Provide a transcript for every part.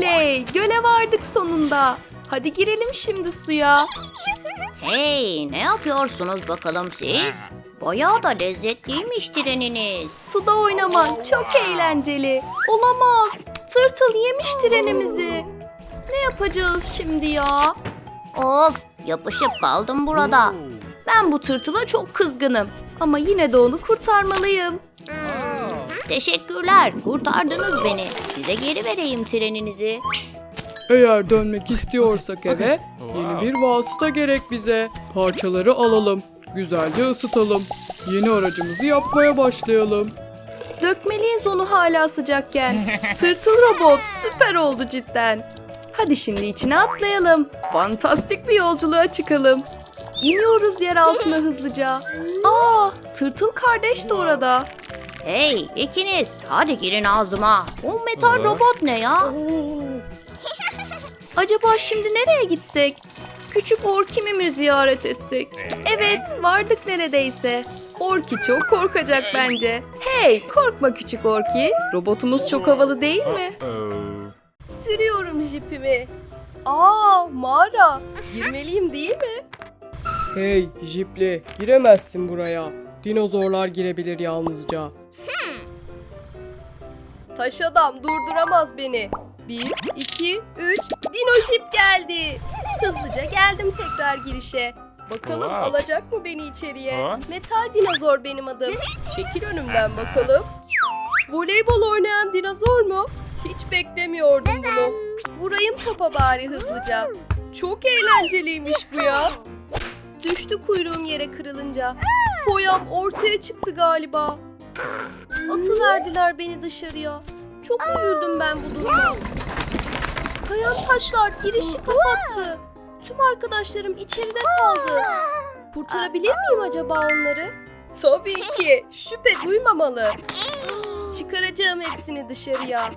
Oley! Göle vardık sonunda. Hadi girelim şimdi suya. Hey ne yapıyorsunuz bakalım siz? Bayağı da lezzetliymiş treniniz. Suda oynaman çok eğlenceli. Olamaz. Tırtıl yemiş trenimizi. Ne yapacağız şimdi ya? Of yapışıp kaldım burada. Ben bu tırtıla çok kızgınım. Ama yine de onu kurtarmalıyım. Teşekkürler kurtardınız beni. Size geri vereyim treninizi. Eğer dönmek istiyorsak eve yeni bir vasıta gerek bize. Parçaları alalım. Güzelce ısıtalım. Yeni aracımızı yapmaya başlayalım. Dökmeliyiz onu hala sıcakken. Tırtıl robot süper oldu cidden. Hadi şimdi içine atlayalım. Fantastik bir yolculuğa çıkalım. İniyoruz yer altına hızlıca. Aa, tırtıl kardeş de orada. Hey ikiniz hadi girin ağzıma. O metal robot ne ya? Acaba şimdi nereye gitsek? Küçük Orkim'i mi ziyaret etsek? Evet, vardık neredeyse. Orki çok korkacak bence. Hey, korkma küçük Orki. Robotumuz çok havalı değil mi? Sürüyorum jipimi. Aa, mağara. Girmeliyim değil mi? Hey Jipli giremezsin buraya. Dinozorlar girebilir yalnızca. Taş adam durduramaz beni. Bir, iki, üç, dino jip geldi. Hızlıca geldim tekrar girişe. Bakalım Wow. alacak mı beni içeriye? Ha? Metal dinozor benim adım. Çekil önümden bakalım. Voleybol oynayan dinozor mu? Hiç beklemiyordum bunu. Vurayım topa bari hızlıca. Çok eğlenceliymiş bu ya. Düştü kuyruğum yere kırılınca. Foyam ortaya çıktı galiba. Atıverdiler beni dışarıya. Çok üzüldüm ben bu duruma. Kayan taşlar girişi kapattı. Tüm arkadaşlarım içeride kaldı. Kurtarabilir miyim acaba onları? Tabii ki. Şüphe duymamalı. Çıkaracağım hepsini dışarıya.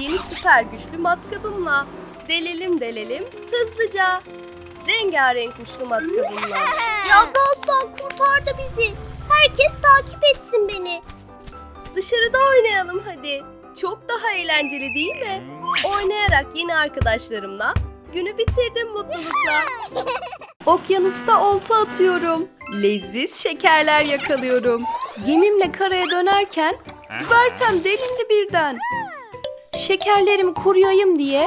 Yeni süper güçlü matkabımla. Delelim delelim hızlıca. Rengarenk uçlu matkabımla. Yavru aslan kurtardı bizi. Herkes takip etsin beni. Dışarıda oynayalım hadi. Çok daha eğlenceli değil mi? Oynayarak yeni arkadaşlarımla günü bitirdim mutlulukla. Okyanusta olta atıyorum. Leziz şekerler yakalıyorum. Gemimle karaya dönerken güvertem delindi birden. Şekerlerimi koruyayım diye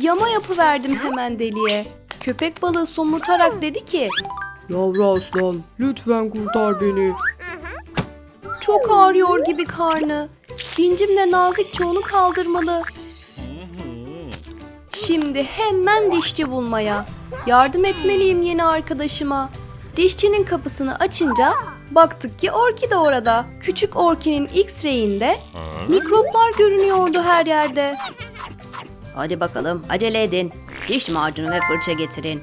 yama yapıverdim hemen deliye. Köpek balığı somurtarak dedi ki Yavru aslan lütfen kurtar beni. Çok ağrıyor gibi karnı. Vincimle nazikçe onu kaldırmalı. Şimdi hemen dişçi bulmaya. Yardım etmeliyim yeni arkadaşıma. Dişçinin kapısını açınca baktık ki Orki de orada. Küçük Orki'nin X-ray'inde mikroplar görünüyordu her yerde. Hadi bakalım acele edin. Diş macunu ve fırça getirin.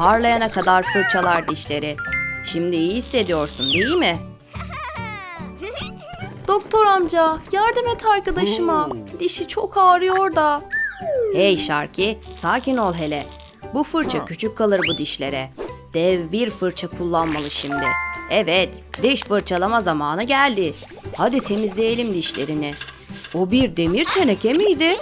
Parlayana kadar fırçalar dişleri. Şimdi iyi hissediyorsun değil mi? Doktor amca yardım et arkadaşıma. Dişi çok ağrıyor da. Hey Şarki, sakin ol hele. Bu fırça küçük kalır bu dişlere. Dev bir fırça kullanmalı şimdi. Evet, diş fırçalama zamanı geldi. Hadi temizleyelim dişlerini. O bir demir teneke miydi?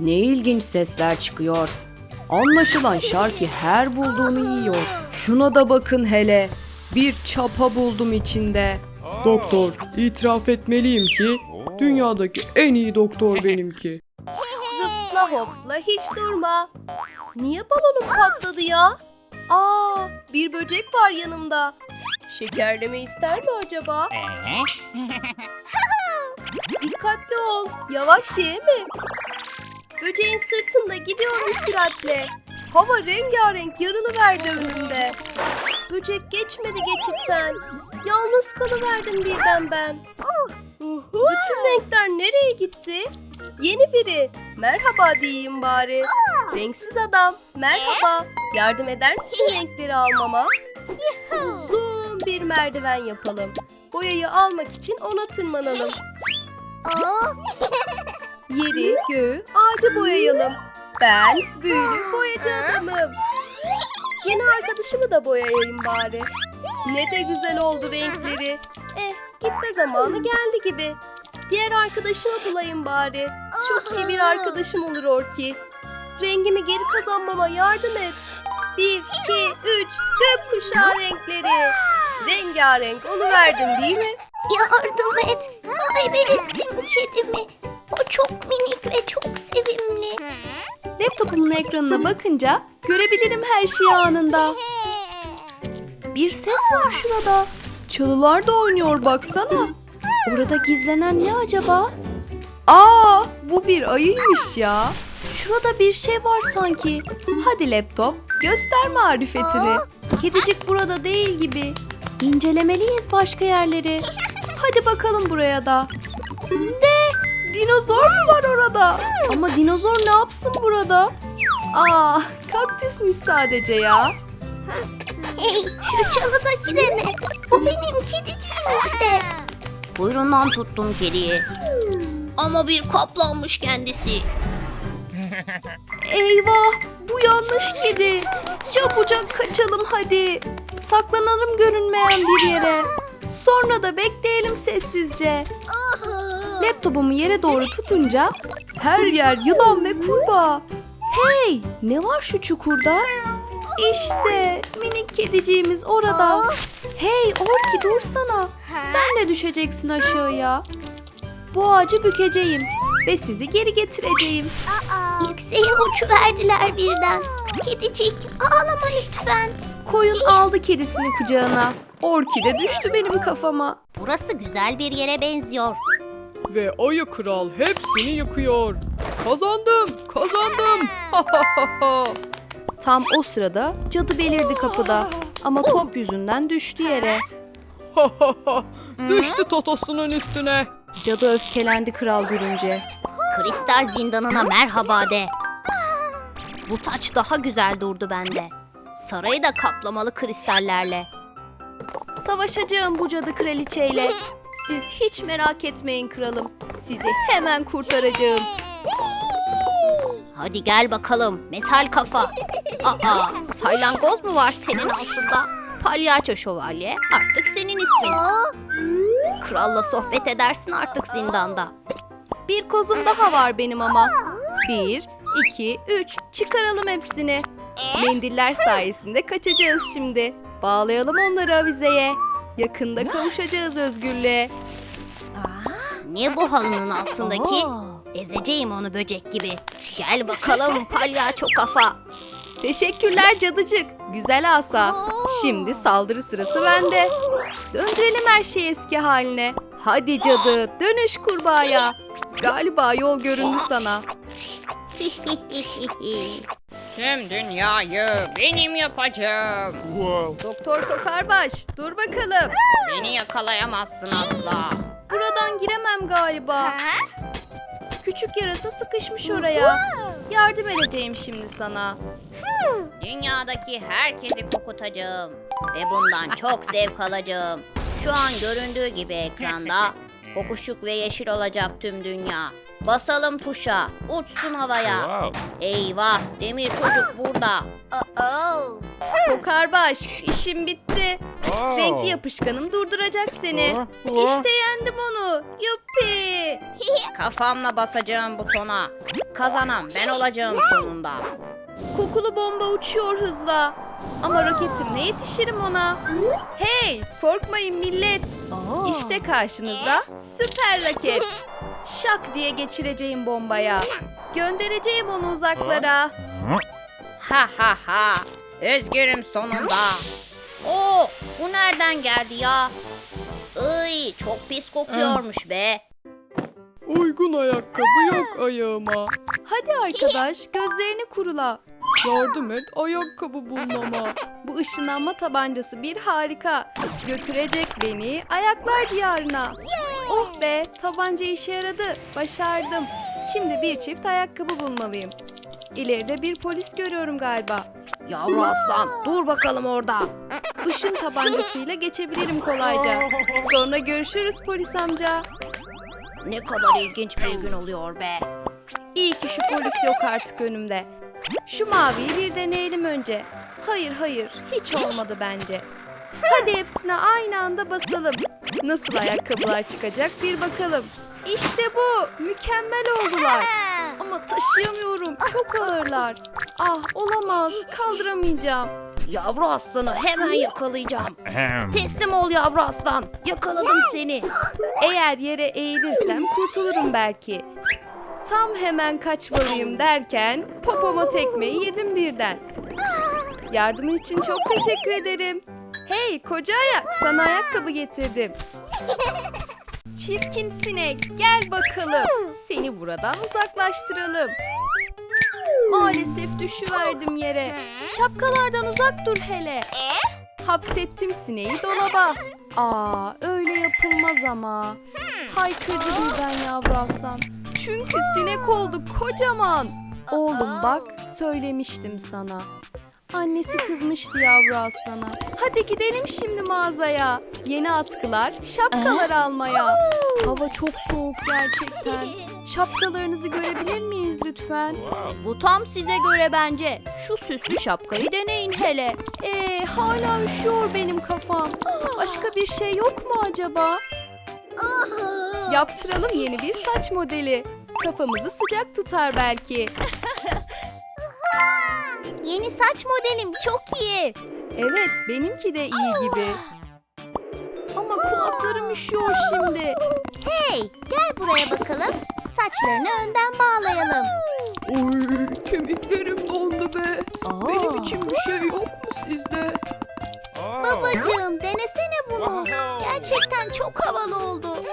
Ne ilginç sesler çıkıyor. Anlaşılan Şarki her bulduğunu yiyor. Şuna da bakın hele. Bir çapa buldum içinde. Doktor itiraf etmeliyim ki dünyadaki en iyi doktor benimki. Zıpla hopla hiç durma. Niye balonum patladı ya? Aa, bir böcek var yanımda. Şekerleme ister mi acaba? Dikkatli ol. Yavaş ye mi? Böceğin sırtında gidiyorum süratle. Hava rengarenk yarılıverdi önümde. Böcek geçmedi geçitten. Yalnız kalıverdim birden ben. Bütün renkler nereye gitti? Yeni biri. Merhaba diyeyim bari. Renksiz adam. Merhaba. Yardım eder misin renkleri almama? Uzun bir merdiven yapalım. Boyayı almak için ona tırmanalım. Yeri, göğü, ağacı boyayalım. Ben büyülü boyacı adamım. Yeni arkadaşımı da boyayayım bari. Ne de güzel oldu renkleri. Eh, gitme zamanı geldi gibi. Diğer arkadaşımı bulayım bari. Çok iyi bir arkadaşım olur Orki. Rengimi geri kazanmama yardım et. Bir, iki, üç, gökkuşağı renkleri. Rengarenk verdim değil mi? Yardım et. Kaybettim kedimi. Çok minik ve çok sevimli. Laptopumun ekranına bakınca görebilirim her şeyi anında. Bir ses var şurada. Çalılar da oynuyor baksana. Orada gizlenen ne acaba? Aa, bu bir ayıymış ya. Şurada bir şey var sanki. Hadi laptop, göster marifetini. Kedicik burada değil gibi. İncelemeliyiz başka yerleri. Hadi bakalım buraya da. Ne? Dinozor mu var orada? Ama dinozor ne yapsın burada? Aa, kaktüsmüş sadece ya. Hey şu çalıdaki de ne? Bu benim kediciğim işte. Kuyruğundan tuttum kediyi. Ama bir kaplanmış kendisi. Eyvah, bu yanlış kedi. Çabucak kaçalım hadi. Saklanalım görünmeyen bir yere. Sonra da bekleyelim sessizce. Laptopumu yere doğru tutunca her yer yılan ve kurbağa. Hey, ne var şu çukurda? İşte minik kediciğimiz orada. Hey Orki dursana. Sen de düşeceksin aşağıya. Bu ağacı bükeceğim ve sizi geri getireceğim. Yükseğe uçuverdiler birden. Kedicik ağlama lütfen. Koyun aldı kedisini kucağına. Orki de düştü benim kafama. Burası güzel bir yere benziyor. Ve ayı kral hepsini yıkıyor. Kazandım, kazandım. Tam o sırada cadı belirdi kapıda. Ama top yüzünden düştü yere. Düştü totosunun üstüne. Cadı öfkelendi kral görünce. Kristal zindanına merhaba de. Bu taç daha güzel durdu bende. Sarayı da kaplamalı kristallerle. Savaşacağım bu cadı kraliçeyle. Siz hiç merak etmeyin kralım. Sizi hemen kurtaracağım. Hadi gel bakalım metal kafa. Aa saylangoz mu var senin altında? Palyaço şövalye artık senin ismin. Kralla sohbet edersin artık zindanda. Bir kozum daha var benim ama. Bir, iki, üç. Çıkaralım hepsini. Mendiller sayesinde kaçacağız şimdi. Bağlayalım onları avizeye. Yakında kavuşacağız özgürlüğe. Ne bu halının altındaki? Ezeceğim onu böcek gibi. Gel bakalım palyaço kafa. Teşekkürler cadıcık. Güzel asa. Şimdi saldırı sırası bende. Döndürelim her şeyi eski haline. Hadi cadı dönüş kurbağaya. Galiba yol göründü sana. Tüm dünyayı benim yapacağım. Doktor Tokarbaş dur bakalım. Beni yakalayamazsın asla. Buradan giremem galiba. Küçük yarasa sıkışmış oraya. Yardım edeceğim şimdi sana. Dünyadaki herkesi kokutacağım. Ve bundan çok zevk alacağım. Şu an göründüğü gibi ekranda kokuşuk ve yeşil olacak tüm dünya. Basalım tuşa, uçsun havaya. Eyvah, demir çocuk burada. Tokarbaş işim bitti. Renkli yapışkanım durduracak seni. İşte yendim onu. Yuppi. Kafamla basacağım butona. Kazanan ben olacağım sonunda. Kokulu bomba uçuyor hızla. Ama roketimle yetişirim ona. Hey korkmayın millet. İşte karşınızda süper raket. Şak diye geçireceğim bombaya. Göndereceğim onu uzaklara. Ha ha ha. Özgürüm sonunda. Oo, bu nereden geldi ya? Iy, çok pis kokuyormuş be. Uygun ayakkabı yok ayağıma. Hadi arkadaş gözlerini kurula. Yardım et ayakkabı bulmama. Bu ışınlanma tabancası bir harika. Götürecek beni ayaklar diyarına. Oh be tabanca işe yaradı. Başardım. Şimdi bir çift ayakkabı bulmalıyım. İleride bir polis görüyorum galiba. Yavru aslan dur bakalım orada. Işın tabancasıyla geçebilirim kolayca. Sonra görüşürüz polis amca. Ne kadar ilginç bir gün oluyor be. İyi ki şu polis yok artık önümde. Şu maviyi bir deneyelim önce. Hayır hayır hiç olmadı bence. Hadi hepsine aynı anda basalım. Nasıl ayakkabılar çıkacak bir bakalım. İşte bu. Mükemmel oldular. Ama taşıyamıyorum. Çok ağırlar. Ah olamaz. Kaldıramayacağım. Yavru aslanı hemen yakalayacağım. Teslim ol yavru aslan. Yakaladım seni. Eğer yere eğilirsem kurtulurum belki. Tam hemen kaçmalıyım derken popoma tekmeyi yedim birden. Yardımın için çok teşekkür ederim. Hey koca ayak sana ayakkabı getirdim. Çirkin sinek gel bakalım. Seni buradan uzaklaştıralım. Maalesef düşüverdim yere. Şapkalardan uzak dur hele. Hapsettim sineği dolaba. Aa öyle yapılmaz ama. Haykırdı birden yavru aslan. Çünkü sinek oldu kocaman. Oğlum bak söylemiştim sana. Annesi kızmıştı yavru aslana. Hadi gidelim şimdi mağazaya. Yeni atkılar, şapkalar almaya. Hava çok soğuk gerçekten. Şapkalarınızı görebilir miyiz lütfen? Bu tam size göre bence. Şu süslü şapkayı deneyin hele. Ee, hala üşüyor benim kafam. Başka bir şey yok mu acaba? Yaptıralım yeni bir saç modeli. Kafamızı sıcak tutar belki. Yeni saç modelim çok iyi. Evet, benimki de iyi gibi. Ama kulaklarım üşüyor şimdi. Hey gel buraya bakalım. Saçlarını önden bağlayalım. Oy kemiklerim dondu be. Benim için bir şey yok mu sizde? Oh. Babacığım denesene bunu. Gerçekten çok havalı oldu.